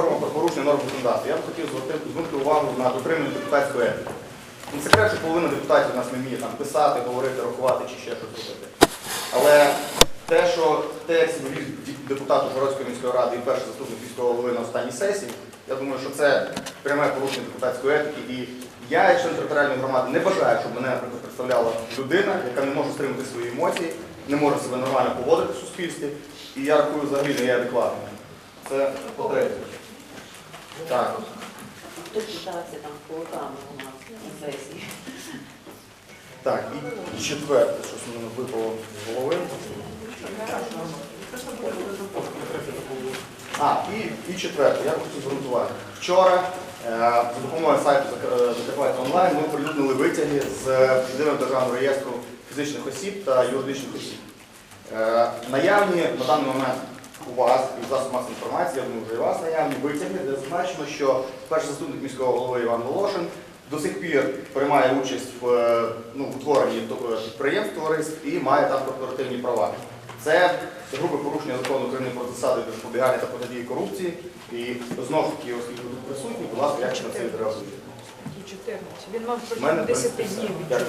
говоримо про порушення норм законодавства. Я б хотів звернути, увагу на дотримання депутатської етики. Не секрет, що половина депутатів у нас не вміє там писати, говорити, рахувати чи ще щось робити. Але те, що те, як себе вів депутат Ужгородської міської ради і перший заступник міського голови на останній сесії, я думаю, що це пряме порушення депутатської етики. І я, як член територіальної громади, не бажаю, щоб мене наприклад, представляла людина, яка не може стримати свої емоції, не може себе нормально поводити в суспільстві. І я рахую взагалі не є. Це по-третє. Так. Хто питався там кулаками у нас на сесії? Так, і четверте, щось мене випало з голови. А, і, і четверте, я хотів увагу. Вчора е, за допомогою сайту е, Закарпаття онлайн ми оприлюднили витяги з єдиного державного реєстру фізичних осіб та юридичних осіб. Е, наявні на даний момент у вас і в засобах масової інформації, я думаю, вже і у вас наявні витяги, де зазначено, що перший заступник міського голови Іван Волошин до сих пір приймає участь в е, ну, утворенні е, підприємств товариств і має там корпоративні права. Це грубе порушення закону України про засади запобігання та протидії корупції. І знову ж таки, оскільки тут присутні, будь ласка, як на це відреагуєте? 14. Він мав протягом 10 днів відчути.